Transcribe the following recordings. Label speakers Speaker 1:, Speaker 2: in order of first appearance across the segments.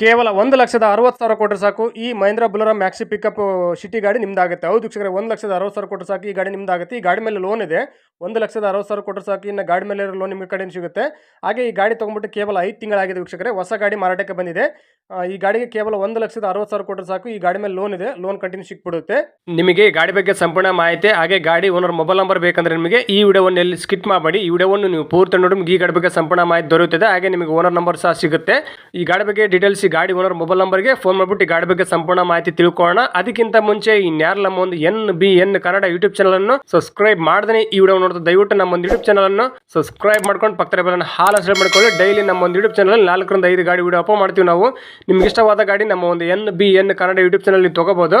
Speaker 1: ಕೇವಲ ಒಂದು ಲಕ್ಷದ ಅರವತ್ತು ಸಾವಿರ ಕೊಟ್ಟರೆ ಸಾಕು. ಈ Mahindra Bolero maxi pickup city ಗಾಡಿ ನಿಮ್ದಾಗುತ್ತೆ. ಹೌದು ವೀಕ್ಷಕರೇ, ಒಂದು ಲಕ್ಷದ ಅರವತ್ತು ಸಾವಿರ ಕೊಟ್ಟರೆ ಸಾಕು ಈ ಗಾಡಿ ನಿಮ್ದಾಗುತ್ತೆ. ಈ ಗಾಡಿ ಮೇಲೆ ಲೋನ್ ಇದೆ. ಒಂದು ಲಕ್ಷದ ಅರವತ್ತು ಸಾವಿರ ಕೊಟ್ಟರೆ ಸಾಕು, ಇನ್ನು ಗಾಡಿ ಮೇಲೆ ಲೋನ್ ನಿಮ್ಮ ಕಡೆಯಿಂದ ಸಿಗುತ್ತೆ. ಹಾಗೆ ಈ ಗಾಡಿ ತೊಗೊಂಬಿಟ್ಟು ಕೇವಲ ಐದು ತಿಂಗಳಾಗಿದೆ ವೀಕ್ಷಕರೇ, ಹೊಸ ಗಾಡಿ ಮಾರಾಟಕ್ಕೆ ಬಂದಿದೆ. ಈ ಗಾಡಿಗೆ ಕೇವಲ ಒಂದು ಲಕ್ಷದ ಅರವತ್ತು ಸಾವಿರ ಕೊಟ್ಟರೆ ಸಾಕು, ಈ ಗಾಡಿ ಮೇಲೆ ಲೋನ್ ಇದೆ. ಲೋನ್ ಕಂಟಿನ್ಯೂ ಸಿಕ್ಬಿಡುತ್ತೆ. ನಿಮಗೆ ಈ ಗಾಡಿ ಬಗ್ಗೆ ಸಂಪೂರ್ಣ ಮಾಹಿತಿ, ಹಾಗೆ ಗಾಡಿ ಓನರ್ ಮೊಬೈಲ್ ನಂಬರ್ ಬೇಕಂದ್ರೆ ನಿಮಗೆ ಈ ವಿಡಿಯೋವನ್ನು ಎಲ್ಲಿ ಸ್ಕಿಪ್ ಮಾಡಬೇಡಿ. ಈ ವಿಡಿಯೋವನ್ನು ನೀವು ಪೂರ್ತಿ ನೋಡಿ ಈ ಗಾಡಿ ಬಗ್ಗೆ ಸಂಪೂರ್ಣ ಮಾಹಿತಿ ದೊರೆಯುತ್ತದೆ. ಹಾಗೆ ನಿಮಗೆ ಓನರ್ ನಂಬರ್ ಸಹ ಸಿಗುತ್ತೆ. ಈ ಗಾಡಿ ಬಗ್ಗೆ ಡೀಟೇಲ್ಸ್ ಈ ಗಾಡಿ ಓನರ್ ಮೊಬೈಲ್ ನಂಬರ್ಗೆ ಫೋನ್ ಮಾಡಿಬಿಟ್ಟು ಗಾಡಿ ಬಗ್ಗೆ ಸಂಪೂರ್ಣ ಮಾಹಿತಿ ತಿಳ್ಕೊಳ್ಳೋಣ. ಅದಕ್ಕಿಂತ ಮುಂಚೆ ಇನ್ಯಾರು ನಮ್ಮ ಒಂದು N B N Kannada YouTube channel ಅನ್ನು ಸಬ್ಸ್ಕ್ರೈಬ್ ಮಾಡಿದ್ರೆ ಈ ವಿಡಿಯೋ ನೋಡ್ತಾ ದಯವಿಟ್ಟು ನಮ್ಮ ಒಂದು ಯೂಟ್ಯೂಬ್ ಚಾನಲ್ ಅನ್ನು ಸಬ್ಸ್ಕ್ರೈಬ್ ಮಾಡ್ಕೊಂಡು ಪಕ್ಕದ ಬೆಲ್ಲನ್ನು ಹಾಲ್ ಹಸಿರು ಮಾಡ್ಕೊಳ್ಳಿ. ಡೈಲಿ ನಮ್ಮ ಒಂದು ಯೂಟ್ಯೂಬ್ ಚಾನಲ್ ನಾಲ್ಕರಿಂದ ಐದು ಗಾಡಿ ವಿಡಿಯೋ ಅಪ್ಲೋಡ್ ಮಾಡ್ತೀವಿ ನಾವು. ನಿಮ್ಗೆ ಇಷ್ಟವಾದ ಗಾಡಿ ನಮ್ಮ ಒಂದು N B N Kannada YouTube channel ತಗೋಬಹುದು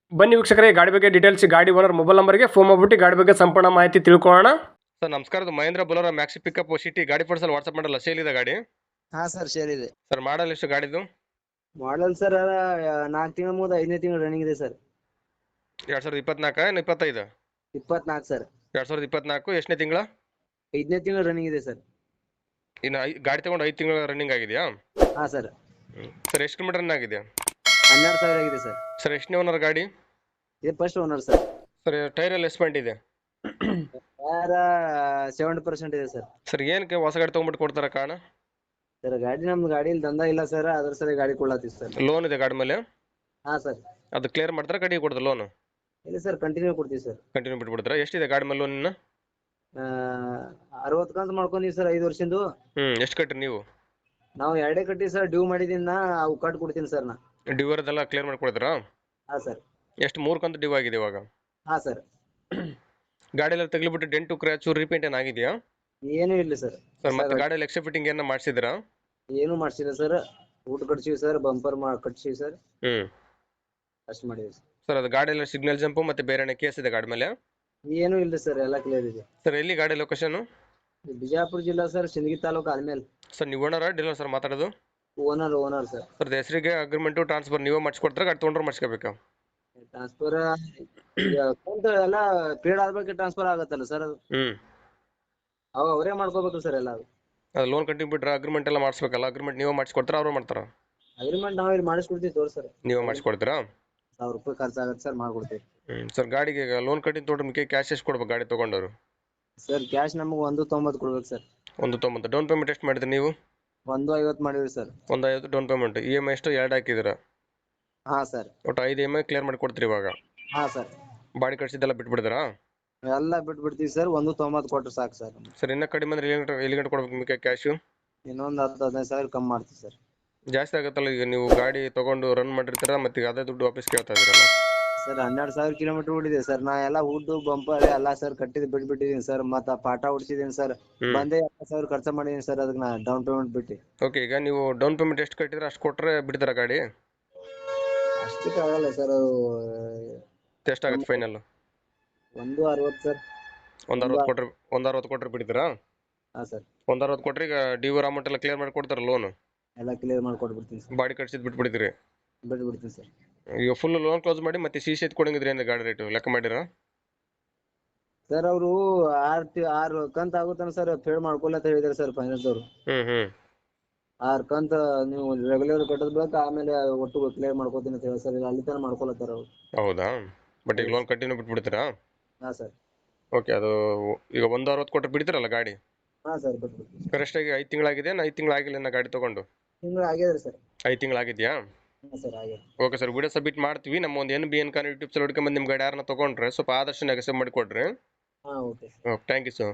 Speaker 1: ಬನ್ನಿ ವೀಕ್ಷಕರೇ ಗಾಡಿ ಬಗ್ಗೆ ಡೀಟೇಲ್ಸ್ ಗಾಡಿ ಓನರ್ ಮೊಬೈಲ್ ನಂಬರ್ಗೆ ಫೋನ್ ಮಾಡ್ಬಿಟ್ಟು ಗಾಡಿ ಬಗ್ಗೆ ಸಂಪೂರ್ಣ ಮಾಹಿತಿ ತಿಳ್ಕೊಳ್ಳೋಣ. ಸರ್ ನಮಸ್ಕಾರ ಇದು Mahindra Bolero maxi pickup city ಗಾಡಿ ಫೋಟೋಸಲ್ಲಿ ವಾಟ್ಸಪ್ ಮಾಡಲ್ಲ ಸೇಲ್ ಇದೆ ಗಾಡಿ?
Speaker 2: ಹಾ ಸರ್ ಶೇರ್ ಇದೆ.
Speaker 1: ಸರ್ ಮಾಡಲ್ ಎಷ್ಟು ಗಾಡಿದು
Speaker 2: ಮಾಡಲ್ ಸರ್ ನಾಲ್ಕು ತಿಂಗಳ ಮುಗಿದ ಐದನೇ ತಿಂಗಳು ರನ್ನಿಂಗ್ ಇದೆ ಸರ್.
Speaker 1: ಎರಡ್ ಸಾವಿರದ ಇಪ್ಪತ್ನಾಲ್ಕ ಏನು ಇಪ್ಪತ್ತೈದು?
Speaker 2: ಇಪ್ಪತ್ನಾಲ್ಕು ಸರ್.
Speaker 1: ಎರಡ್ ಸಾವಿರದ ಇಪ್ಪತ್ನಾಲ್ಕು ಎಷ್ಟನೇ ತಿಂಗಳ?
Speaker 2: ಐದನೇ ತಿಂಗಳು ರನ್ನಿಂಗ್ ಇದೆ ಸರ್.
Speaker 1: ಇನ್ನು ಐ ಗಾಡಿ ತಗೊಂಡು ಐದು ತಿಂಗಳ ರನ್ನಿಂಗ್ ಆಗಿದೆಯಾ?
Speaker 2: ಹಾ ಸರ್.
Speaker 1: ಸರ್ ಎಷ್ಟು ಕಿಲೋಮೀಟರ್ ರನ್ ಆಗಿದೆ?
Speaker 2: ಹನ್ನೆರಡು ಸಾವಿರ ಆಗಿದೆ ಸರ್.
Speaker 1: ಸರ್ ಎಷ್ಟನೇ ಓನರ್ ಗಾಡಿ?
Speaker 2: ಇದು first owner sir
Speaker 1: sir tyre ಎಲ್ಲ ಎಸ್ಪೆಂಟ್ ಇದೆ.
Speaker 2: ಯಾರ ಸೆವೆಂಟಿ ಪರ್ಸೆಂಟ್ ಇದೆ ಸರ್
Speaker 1: ಸರ್ ಏನಕ್ಕೆ ಹೊಸ ಗಾಡಿ ತೊಗೊಂಬಿಟ್ಟು ಕೊಡ್ತಾರ ಕಾರಣ?
Speaker 2: ಸರ್ ಗಾಡಿ ನಮ್ದು ಗಾಡಿ ದಂದಾ ಇಲ್ಲ ಸರ್ ಅದ್ರ ಸರಿ ಗಾಡಿ ಕೊಡ್ಲಾತೀವಿ ಸರ್
Speaker 1: ಲೋನ್ ಇದೆ ಗಾಡಿ ಮೇಲೆ?
Speaker 2: ಹಾ ಸರ್
Speaker 1: ಅದು ಕ್ಲಿಯರ್ ಮಾಡ್ತಾರೆ ಗಾಡಿ ಕೊಡ್ತಾರೆ ಲೋನ್
Speaker 2: ಇಲ್ಲ ಸರ್ ಕಂಟಿನ್ಯೂ ಕೊಡ್ತೀವಿ ಸರ್
Speaker 1: ಕಂಟಿನ್ಯೂ ಬಿಟ್ಬಿಡ್ತಾರೆ? ಎಷ್ಟಿದೆ ಗಾಡಿ ಮೇಲೆ ಲೋನ್
Speaker 2: ಅರವತ್ತು ಕಂತು ಮಾಡ್ಕೊಂಡೀವಿ ಸರ್ ಐದು ವರ್ಷದ್ದು
Speaker 1: ಹ್ಮ್ ಎಷ್ಟು ಕಟ್ಟ್ರಿ ನೀವು?
Speaker 2: ನಾವು ಎರಡೇ ಕಟ್ಟಿ ಸರ್ ಡ್ಯೂ ಮಾಡಿದ್ದೀನಿ ನಾ ಅವು ಕಟ್ ಕೊಡ್ತೀನಿ ಸರ್ ನಾ.
Speaker 1: ಡಿವರ್ದೆಲ್ಲ ಕ್ಲಿಯರ್ ಮಾಡ್ಕೊಡ್ತೀರಾ?
Speaker 2: ಹಾ ಸರ್
Speaker 1: ಎಷ್ಟು ಮೂರು ಕಂತು ಡಿವ್ ಆಗಿದೆ ಇವಾಗ?
Speaker 2: ಹಾ ಸರ್
Speaker 1: ಗಾಡಿ ಎಲ್ಲ ತಗ್ಲಿಬಿಟ್ಟು ಡೆಂಟು ಕ್ರ್ಯಾಚು ರೀಪೇಂಟ್ ಏನು ಆಗಿದೆಯಾ?
Speaker 2: ಏನೂ ಇಲ್ಲ ಸರ್
Speaker 1: ಸರ್ ಮತ್ತೆ ಗಾಡಿಯಲ್ಲಿ ಎಕ್ಸ್ಟ್ರಾ ಫಿಟ್ಟಿಂಗ್ ಏನ ಮಾಡಿಸಿದ್ರಾ
Speaker 2: ಏನು ಮಾಡ್ಸಿಲ್ಲ ಸರ್ ಊಟ ಕಟ್ಸಿವಿ ಸರ್ ಬಂಪರ್ ಮಾ ಕಟ್ಸಿವಿ ಸರ್
Speaker 1: ಹ್ಮ್.
Speaker 2: ಅಷ್ಟು ಮಾಡಿವಿ ಸರ್
Speaker 1: ಸರ್ ಅದು ಎಲ್ಲ ಸಿಗ್ನಲ್ ಜಂಪು ಮತ್ತೆ ಬೇರೆ ಕೇಸ್ ಇದೆ ಗಾಡಿ ಮೇಲೆ?
Speaker 2: ಏನು ಇಲ್ಲ ಸರ್ ಎಲ್ಲ ಕ್ಲಿಯರ್ ಇದೆ.
Speaker 1: ಸರ್ ಎಲ್ಲಿ ಗಾಡಿ ಲೊಕೇಶನ್
Speaker 2: ಇದು ಬಿಜಾಪುರ ಜಿಲ್ಲಾ ಸರ್ ಸಿಂದಗಿ ತಾಲೂಕು ಆದ್ಮೇಲೆ
Speaker 1: ಸರ್ ನೀವು ಓನರ ಡೀಲರ್ ಸರ್ ಮಾತಾಡೋದು?
Speaker 2: ಓನರ್ ಓನರ್ ಸರ್
Speaker 1: ಸರ್ ಹೆಸರಿಗೆ ಅಗ್ರಿಮೆಂಟು ಟ್ರಾನ್ಸ್ಫರ್ ನೀವೇ ಮಾಡಿಸ್ಕೊಡ್ತಾರೆ? ಗಾಡಿ ತೊಗೊಂಡ್ರೆ ಮಾಡಿಸ್ಕೋಬೇಕಾ?
Speaker 2: ಟ್ರಾನ್ಸ್ಫರ್ ಅಕೌಂಟ್ ಎಲ್ಲ ಪೀರಿಯಡ್ ಆದ್ಮೇಲೆ ಟ್ರಾನ್ಸ್ಫರ್ ಆಗತ್ತಲ್ಲ ಸರ್ ಅದು?
Speaker 1: ಹ್ಮ್.
Speaker 2: ಅವ ಅವರೇ ಮಾಡ್ಕೋಬೇಕು ಸರ್ ಎಲ್ಲ
Speaker 1: ಅದು. ಲೋನ್ ಕಂಟಿನ್ಯೂ ಬಿಟ್ರೆ ಅಗ್ರಿಮೆಂಟ್ ಎಲ್ಲ ಮಾಡಿಸ್ಬೇಕಲ್ಲ ಅಗ್ರಿಮೆಂಟ್ ನೀವೇ ಮಾಡಿಸ್ಕೊಡ್ತಾರ ಅವ್ರು ಮಾಡ್ತಾರ?
Speaker 2: ಅಗ್ರಿಮೆಂಟ್ ನಾವು ಇಲ್ಲಿ ಮಾಡಿಸ್ಕೊಡ್ತೀವಿ ತೋರಿ ಸರ್
Speaker 1: ನೀವೇ ಮಾಡಿಸ್ಕೊಡ್ತೀರಾ?
Speaker 2: ಸಾವಿರ ರೂಪಾಯಿ ಖರ್ಚಾಗತ್ತೆ ಸರ್ ಮಾಡ್ಕೊಡ್ತೀವಿ.
Speaker 1: ಹ್ಮ್ ಸರ್ ಗಾಡಿಗೆ ಲೋನ್ ಕಟ್ಟಿನ ತೊಗೊಂಡ್ರೆ ಕ್ಯಾಶ್ ಎಷ್ಟು ಕೊಡ್ಬೇಕು ಗಾಡಿ ತೊಗೊಂಡವರು?
Speaker 2: ಸರ್ ಕ್ಯಾಶ್ ನಮಗೆ ಒಂದು ತೊಂಬತ್ತು ಕೊಡ್ಬೇಕು ಸರ್
Speaker 1: ಒಂದು ತೊಂಬತ್ತು. ಡೌನ್ ಪೇಮೆಂಟ್ ಎಷ್ಟು ಮಾಡಿದ್ರಿ ನೀವು?
Speaker 2: ಒಂದು ಐವತ್ತು ಮಾಡಿವ್ರಿ ಸರ್
Speaker 1: ಒಂದು ಐವತ್ತು down payment E M I ಎಷ್ಟು ಎರಡು ಹಾಕಿದ್ದೀರಾ?
Speaker 2: ಹಾ ಸರ್.
Speaker 1: ಒಟ್ಟು ಐದು ಎಂ ಐ ಕ್ಲಿಯರ್ ಮಾಡಿ ಕೊಡ್ತೀರಿ ಇವಾಗ?
Speaker 2: ಹಾ ಸರ್.
Speaker 1: ಬಾಡಿ ಕಟ್ಸಿದ್ದೆಲ್ಲ ಬಿಟ್ಬಿಡ್ತೀರಾ?
Speaker 2: ಎಲ್ಲ ಬಿಟ್ಬಿಡ್ತೀವಿ ಸರ್ ಒಂದು ತೊಂಬತ್ತು ಕೊಟ್ರೆ ಸಾಕು ಸರ್.
Speaker 1: ಸರ್ ಇನ್ನ ಕಡಿಮೆ ಅಂದ್ರೆ ಎಲ್ಲಿ ಗಂಟೆ ಎಲ್ಲಿ ಗಂಟೆ ಕೊಡ್ಬೇಕು ನಿಮಗೆ ಕ್ಯಾಶು
Speaker 2: ಇನ್ನೊಂದು ಹತ್ತು ಹದಿನೈದು ಸಾವಿರ ಕಮ್ಮಿ ಮಾಡ್ತೀವಿ ಸರ್.
Speaker 1: ಜಾಸ್ತಿ ಆಗುತ್ತಲ್ಲ ಈಗ ನೀವು ಗಾಡಿ ತೊಗೊಂಡು ರನ್ ಮಾಡಿರ್ತೀರಾ ಮತ್ತೆ ಈಗ ಅದೇ ದುಡ್ಡು ವಾಪಸ್ ಕೇಳ್ತಾ ಇದ್ದೀರಲ್ಲ?
Speaker 2: ಸರ್ ಹನ್ನೆರಡು ಸಾವಿರ ಕಿಲೋಮೀಟರ್ ಓಡಿದೆ ಸರ್. ನಾ ಎಲ್ಲ ಹುಡ್ಡು ಬಂಪರ್ ಎಲ್ಲ ಸರ್ ಕಟ್ಟಿದ್ ಬಿಟ್ಬಿಟ್ಟಿದೀನಿ ಸರ್. ಮತ್ತ ಪಾಠ ಹೊಡ್ಸಿದೀನಿ ಸರ್.
Speaker 1: ಹ್ಮ್.
Speaker 2: ಬಂದೆ ಎಪ್ಪತ್ತು ಸಾವಿರ ಖರ್ಚು ಮಾಡಿದೀನಿ ಸರ್ ಅದಕ್ಕೆ ನಾ ಡೌನ್ ಪೇಮೆಂಟ್ ಬಿಟ್ಟು.
Speaker 1: ಓಕೆ ಈಗ ನೀವು ಡೌನ್ ಪೇಮೆಂಟ್ ಎಷ್ಟು ಕಟ್ಟಿದ್ರೆ ಅಷ್ಟು ಕೊಟ್ಟರೆ ಬಿಡ್ತಾರ ಗಾಡಿ?
Speaker 2: ಅಷ್ಟಕ್ಕೆ ಆಗಲ್ಲ ಸರ್ ಅದು
Speaker 1: ಎಷ್ಟಾಗುತ್ತೆ ಫೈನಲ್
Speaker 2: ಒಂದು ಅರವತ್ತು ಸರ್.
Speaker 1: ಒಂದು ಅರವತ್ತು ಕೊಟ್ರೆ ಒಂದು ಅರವತ್ತು ಕೊಟ್ರೆ ಬಿಡ್ತೀರಾ?
Speaker 2: ಹಾಂ ಸರ್.
Speaker 1: ಒಂದು ಅರವತ್ತು ಕೊಟ್ರೆ ಈಗ ಡ್ಯೂ ಅಮೌಂಟ್ ಎಲ್ಲ ಕ್ಲಿಯರ್ ಮಾಡಿ ಕೊಡ್ತಾರೆ ಲೋನ್
Speaker 2: ಎಲ್ಲ ಕ್ಲಿಯರ್ ಮಾಡಿ ಕೊಟ್ಬಿಡ್ತೀನಿ ಸರ್.
Speaker 1: ಬಾಡಿ ಕಟ್ಸಿದ್ ಬಿಟ್ಬಿಡ್ತೀರಿ?
Speaker 2: ಬಿಟ್ಟು ಬಿಡ್ತೀನಿ ಸರ್.
Speaker 1: ಈಗ ಫುಲ್ ಲೋನ್ ಕ್ಲೋಸ್ ಮಾಡಿ ಮತ್ತೆ ಸಿ ಸಿ ಎತ್ ಕೊಡಂಗಿದ್ರಿ ಏನು ಗಾಡಿ ರೇಟು ಲೆಕ್ಕ ಮಾಡಿರಾ?
Speaker 2: ಸರ್ ಅವರು ಆರು ಆರು ಕಂತ ಆಗುತ್ತಾನೆ ಸರ್ ಫೇಲ್ ಮಾಡ್ಕೊಲ್ಲ ಅಂತ ಹೇಳಿದಾರೆ ಸರ್ ಫೈನಾನ್ಸ್ ಅವರು
Speaker 1: ಹ್ಮ್ ಹ್ಞೂ
Speaker 2: ಆರು ಕಂತ ನೀವು ರೆಗ್ಯುಲರ್ ಕಟ್ಟೋದ್ ಆಮೇಲೆ ಒಟ್ಟು ಕ್ಲಿಯರ್ ಮಾಡ್ಕೊತೀನಿ ಅಂತ ಹೇಳಿ ಸರ್. ಈಗ ಅಲ್ಲಿ ತನ ಮಾಡ್ಕೊಳತ್ತಾರ ಅವ್ರು.
Speaker 1: ಹೌದಾ? ಬಟ್ ಈಗ ಲೋನ್ ಕಂಟಿನ್ಯೂ ಬಿಟ್ಬಿಡ್ತೀರಾ?
Speaker 2: ಹಾ ಸರ್.
Speaker 1: ಓಕೆ ಅದು ಈಗ ಒಂದು ಅರವತ್ತು ಕೊಟ್ರೆ ಬಿಡ್ತೀರಲ್ಲ ಗಾಡಿ?
Speaker 2: ಹಾ ಸರ್ ಬಿಟ್ಟು ಬಿಡ್ತೀನಿ
Speaker 1: ಕರೆಕ್ಟಾಗಿ ಐದು ತಿಂಗಳಾಗಿದೆ ಐದು ತಿಂಗಳಾಗಿಲ್ಲ ಇನ್ನ ಗಾಡಿ ತೊಗೊಂಡು?
Speaker 2: ತಿಂಗಳು ಆಗ್ಯದ್ರಿ ಸರ್.
Speaker 1: ಐದು ತಿಂಗಳಾಗಿದೆಯಾ
Speaker 2: ಹಾಂ ಸರ್ ಆಗ್ಯದ
Speaker 1: ಓಕೆ ಸರ್ ವಿಡಿಯೋ ಸಬ್ಮಿಟ್ ಮಾಡ್ತೀವಿ. ನಮ್ಮ ಒಂದು N B N Kannada YouTube ಸಲ ಹುಡ್ಕೊಂಬಂದು ನಿಮ್ಮ ಗಾಡಿ ಯಾರನ್ನ ತೊಗೊಂಡ್ರೆ ಸ್ವಲ್ಪ ಆದಷ್ಟು ನೆಗೆಸಮ್ ಮಾಡಿ ಕೊಡ್ರಿ.
Speaker 2: ಹಾಂ okay
Speaker 1: okay thank you sir